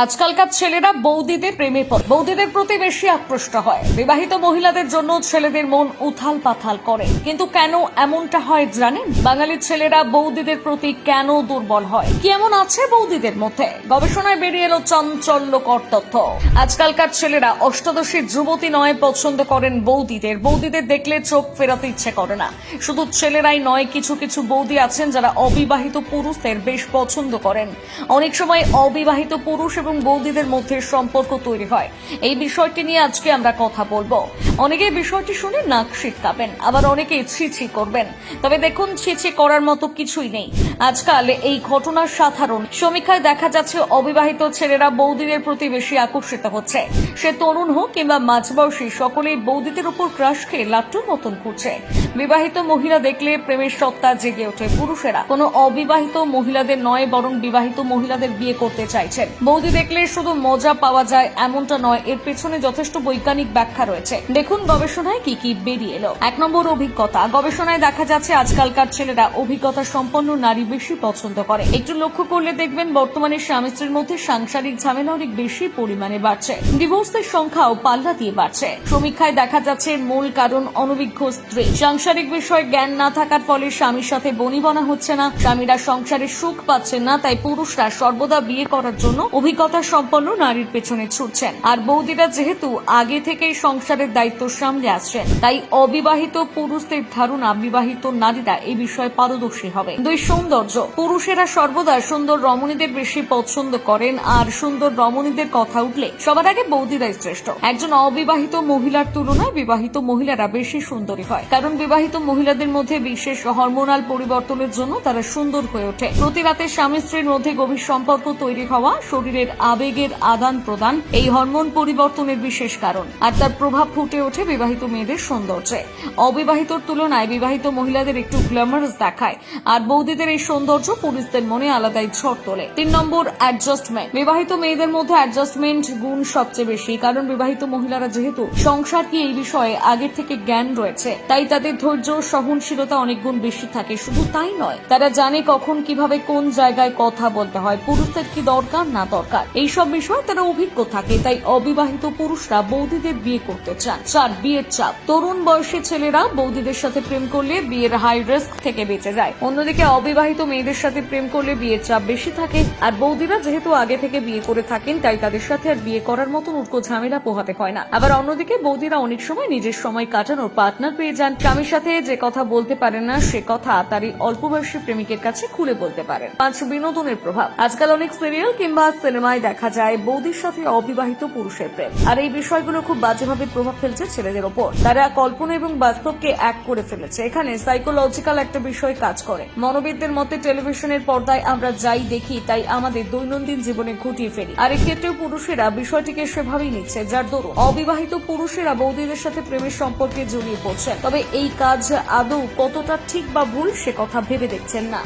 আজকালকার ছেলেরা বৌদিদের প্রেমে পড়ে। বৌদিদের প্রতি বেশি আকৃষ্ট হয়। বিবাহিত মহিলাদের জন্য ছেলেদের মন উথাল পাথাল করে। কিন্তু কেন এমনটা হয় জানেন? বাঙালির ছেলেরা বৌদিদের প্রতি কেন দুর্বল হয়? কি এমন আছে বৌদিদের মধ্যে? গবেষণায় বেরিয়ে এলো চাঞ্চল্যকর তথ্য। আজকালকার ছেলেরা অষ্টাদশী যুবতী নয় পছন্দ করেন বৌদিদের। বৌদিদের দেখলে চোখ ফেরাতে ইচ্ছে করে না। শুধু ছেলেরাই নয়, কিছু কিছু বৌদি আছেন যারা অবিবাহিত পুরুষদের বেশ পছন্দ করেন। অনেক সময় অবিবাহিত পুরুষ এবং বৌদিদের মধ্যে সম্পর্ক তৈরি হয়। এই বিষয়টি নিয়ে আজকে আমরা কথা বলব। অনেকে বিষয়টি শুনে নাক শিটকাবেন আবার অনেকে ছিছি করবেন। তবে দেখুন ছিছি করার মতো কিছুই নেই। আজকাল এই ঘটনার সাধারণ সমীক্ষায় দেখা যাচ্ছে অবিবাহিত ছেলেরা বৌদিদের প্রতি বেশি আকর্ষিত হচ্ছে। সে তরুণ হোক কিংবা মাঝবয়সী, সকলেই বৌদিদের উপর ক্রাশ খেয়ে লাট্টুর মতন ঘুরছে। বিবাহিত মহিলা দেখলে প্রেমের সত্তা জেগে ওঠে। পুরুষেরা কোনো অবিবাহিত মহিলাদের নয়, বরং বিবাহিত মহিলাদের বিয়ে করতে চাইছেন। বৌদি দেখলে শুধু মজা পাওয়া যায় এমনটা নয়, এর পেছনে যথেষ্ট বৈজ্ঞানিক ব্যাখ্যা রয়েছে। দেখুন গবেষণায় কি কি বেরিয়ে এলো। এক নম্বর অভিজ্ঞতা, গবেষণায় দেখা যাচ্ছে আজকালকার ছেলেরা অভিজ্ঞতা সম্পন্ন নারী বেশি পছন্দ করে। একটু লক্ষ্য করলে দেখবেন বর্তমানে স্বামী স্ত্রীর মধ্যে সাংসারিক ঝামেলা অনেক বেশি পরিমাণে বাড়ছে। ডিভোর্সের সংখ্যাও পাল্লা দিয়ে বাড়ছে। সমীক্ষায় দেখা যাচ্ছে মূল কারণ অনভিজ্ঞ স্ত্রী। সাংসারিক বিষয়ে জ্ঞান না থাকার ফলে স্বামীর সাথে বনিবনা হচ্ছে না। স্বামীরা সংসারে সুখ পাচ্ছেন না, তাই পুরুষরা সর্বদা বিয়ে করার জন্য অভিজ্ঞতা সম্পন্ন নারীর পেছনে ছুটছেন। আর বৌদিরা যেহেতু আগে থেকেই সংসারের দায়িত্ব সামলে আসছেন, তাই অবিবাহিত পুরুষদের ধারণা বিবাহিত নারীরা এই বিষয়ে পারদর্শী হবে। দুই সৌন্দর্য, পুরুষেরা সর্বদা সুন্দর রমণীদের বেশি পছন্দ করেন আর সুন্দর রমণীদের কথা উঠলে সবার আগে বৌদিরাই শ্রেষ্ঠ। একজন অবিবাহিত মহিলার তুলনায় বিবাহিত মহিলারা বেশি সুন্দরী হয়। কারণ বিবাহিত মহিলাদের মধ্যে বিশেষ হরমোনাল পরিবর্তনের জন্য তারা সুন্দর হয়ে ওঠে। প্রতি রাতে স্বামী স্ত্রীর মধ্যে গভীর সম্পর্ক তৈরি হওয়া, শরীরের আবেগের আদান প্রদান এই হরমোন পরিবর্তনের বিশেষ কারণ। আর তার প্রভাব ফুটে ওঠে বিবাহিত মেয়েদের সৌন্দর্যে। অবিবাহিতর তুলনায় বিবাহিত মহিলাদের একটু গ্ল্যামারাস দেখায়। আর বৌদিদের এই সৌন্দর্য পুরুষদের মনে আলাদাই ঝড় তোলে। তিন নম্বর অ্যাডজাস্টমেন্ট বিবাহিত মেয়েদের মধ্যে অ্যাডজাস্টমেন্ট গুণ সবচেয়ে বেশি, কারণ বিবাহিত মহিলারা যেহেতু সংসার কি এই বিষয়ে আগের থেকে জ্ঞান রয়েছে, তাই তাদের ধৈর্য সহনশীলতা অনেক গুণ বেশি থাকে। শুধু তাই নয়, তারা জানে কখন কীভাবে কোন জায়গায় কথা বলতে হয়, পুরুষদের কি দরকার না দরকার। এইসব বিষয়ে তারা অভিজ্ঞ থাকে, তাই অবিবাহিত পুরুষরা বৌদিদের বিয়ে করতে চান। চার, বিয়ের চাপ। তরুণ বয়সী ছেলেরা বৌদিদের সাথে প্রেম করলে বিয়ের হাই রিস্ক থেকে বেঁচে যায়। অন্যদিকে অবিবাহিত মেয়েদের সাথে প্রেম করলে বিয়ের চাপ বেশি থাকে, আর বৌদিরা যেহেতু আগে থেকে বিয়ে করে থাকেন, তাই তাদের সাথে আর বিয়ে করার মতন উটকো ঝামেলা পোহাতে হয় না। আবার অন্যদিকে বৌদিরা অনেক সময় নিজের সময় কাটানোর পার্টনার পেয়ে যান। স্বামীর সাথে যে কথা বলতে পারেন না, সে কথা তার এই অল্প বয়সী প্রেমিকের কাছে খুলে বলতে পারেন। পাঁচ, বিনোদনের প্রভাব। আজকাল অনেক সিরিয়াল কিংবা সিনেমায় দেখা যায় বৌদির সাথে অবিবাহিত পুরুষের প্রেম। আর এই বিষয়গুলো খুব বাজেভাবে প্রভাব ফেলছে ছেলেদের ওপর। তারা কল্পনা এবং বাস্তবকে এক করে ফেলেছে। এখানে সাইকোলজিক্যাল একটা বিষয় কাজ করে। মনোবিদদের মতে টেলিভিশনের পর্দায় আমরা যাই দেখি, তাই আমাদের দৈনন্দিন জীবনে ঘটিয়ে ফেলি। আর এক্ষেত্রেও পুরুষেরা বিষয়টিকে সেভাবেই নিচ্ছে, যার দরুন অবিবাহিত পুরুষেরা বৌদিদের সাথে প্রেমের সম্পর্কে জড়িয়ে পড়ছেন তবে এই কাজ আদৌ কতটা ঠিক বা ভুল, সে কথা ভেবে দেখছেন না।